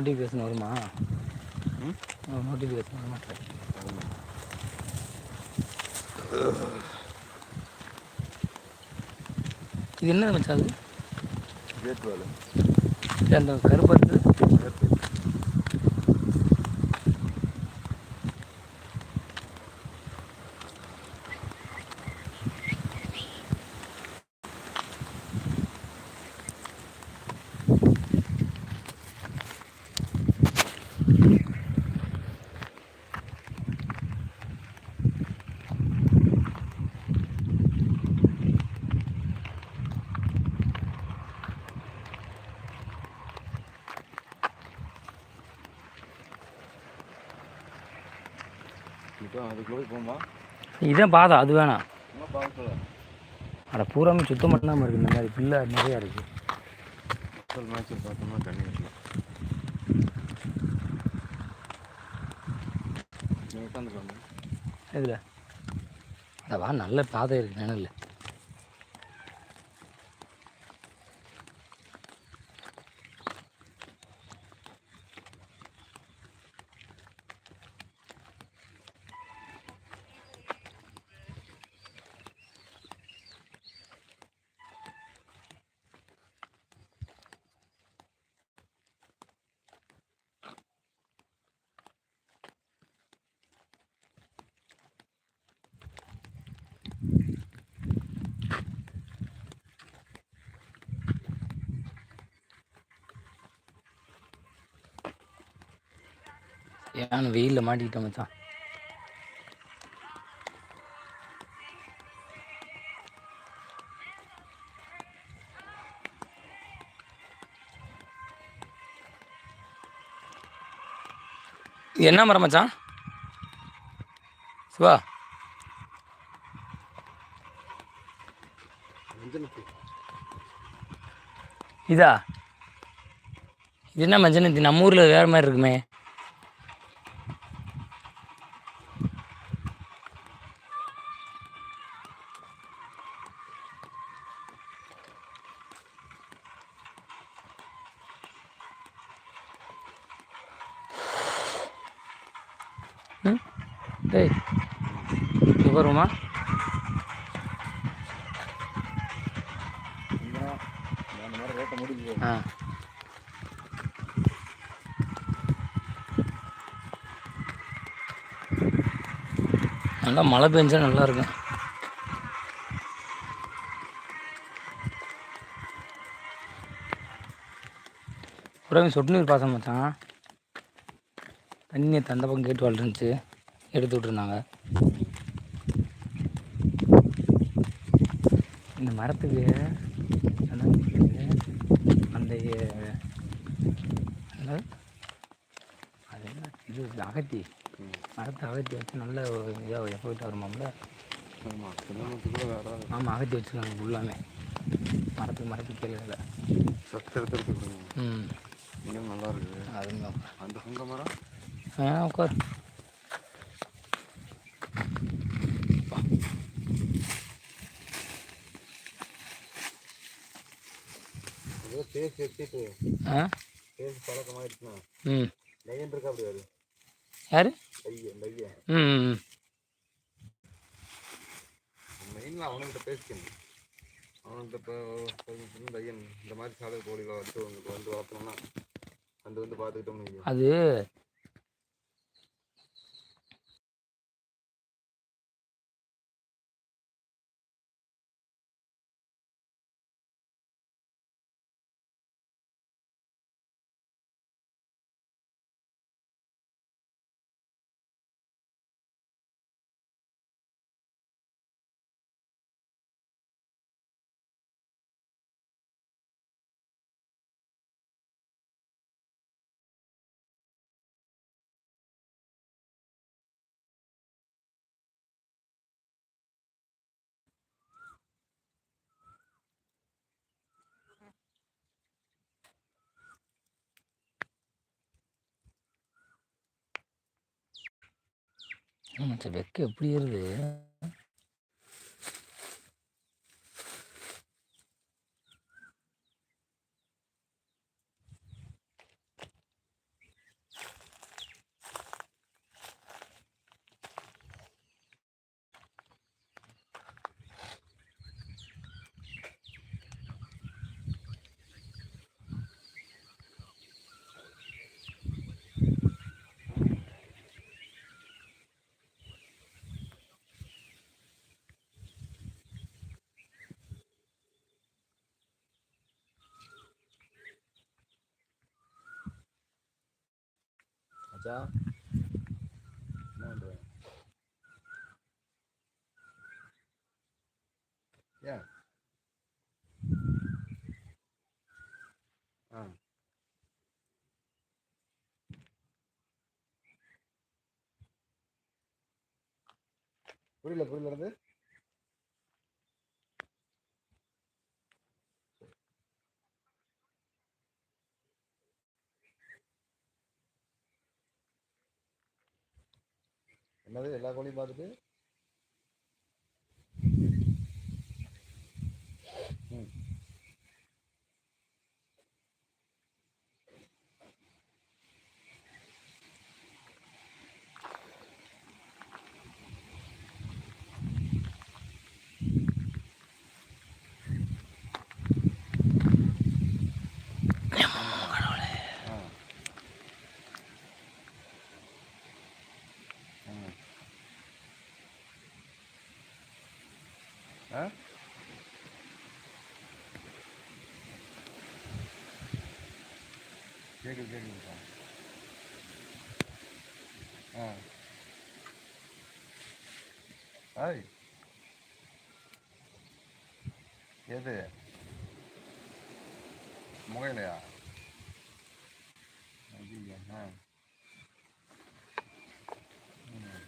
Notification வருமா? Notification வர மாட்டேன் இது என்ன மச்சான் அது? கேட் வேலை. அந்த கருப்பு இருக்குது இப்போ அதுக்குள்ளே போமா இதான் பாதா அது வேணாம். அட பூராமே சுத்தம் பண்ணாமல் இருக்குது இந்த மாதிரி பிள்ளை நிறையா இருக்குது மேட்ச் பார்த்தோம்னா தண்ணி வைக்கலாம் நீங்கள் உட்காந்துக்கோங்க இதில் அட வா நல்ல பாதை இருக்குது நினைல ஏன்னு வெயிலில் மாட்டிக்கிட்டோம் மச்சான். என்ன மரம் மச்சான்? சிவா. இதா? இது என்ன மஞ்சள் நம்ம ஊரில் வேறு மாதிரி இருக்குமே. டேய் முடிஞ்சு ஆ. நல்லா மழை பெஞ்சா நல்லா இருக்கும். சொட்டு நீர் பாசனம் மச்சான். தண்ணியை தந்த பக்கம் கேட்டு வாழ்ந்துருந்துச்சு. எடுத்து விட்ருந்தாங்க இந்த மரத்துக்கு அந்த? அது என்ன? இது அகத்தி. மரத்தை அகத்தி வச்சு நல்ல இதாக எஃபெக்ட் வருமாம்ல? ஆமாம் அகத்தி வச்சுருக்காங்க ஃபுல்லாமே மரத்துக்கு மரத்துக்கு கீழே சத்து எடுத்து ம். நல்லா இருக்குது அதுங்க. அந்த மரம்? ஆ உட்கார். ம். யார்? ம் மெயினில் அவனுக்கிட்ட பேசிக்கணும். அவன்கிட்ட இப்போ லையன் இந்த மாதிரி சாதக கோழிகளை வச்சு வந்து வளர்த்தணும்னா வந்து வந்து பார்த்துக்கிட்டோம்னு. அது மச்ச வெக்க எப்படி ஏறுது மச்சா ஏன் ஆ புரியல புரியல என்னது எல்லா கோழியும் பார்த்துட்டு ம் ஆ ம். ஆ கேக்குது கேக்குதுப்பா ஆ ஆய் எது முகையிலையா ஐயா ஆ ம்.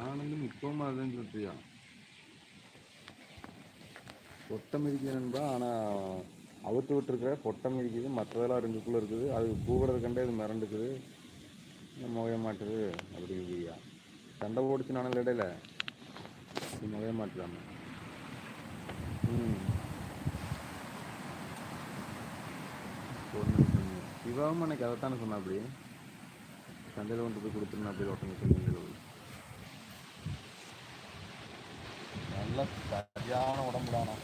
ஆனந்தும் இப்பவும் அதுன்னு சொல்றியா பொட்டம் இருக்கணும்பா ஆனால் அவுத்து விட்டுருக்கிற பொட்டம் இருக்குது மற்றதெல்லாம் ரெண்டுக்குள்ளே இருக்குது. அது கூவுறது கண்டே இது மிரண்டுக்குது. முகைய மாட்டுது அப்படிங்கிறியா சண்டை போடுச்சு நானும் இடையில. இது முகைய மாட்டுதாம. ம். சிவாவும் எனக்கு அதைத்தானே சொன்னா அப்படி சந்தையில் கொண்டு போய் கொடுத்துருந்தா அப்படி ஒருத்தங்க சொன்னீங்க நல்ல சரியான உடம்புடானா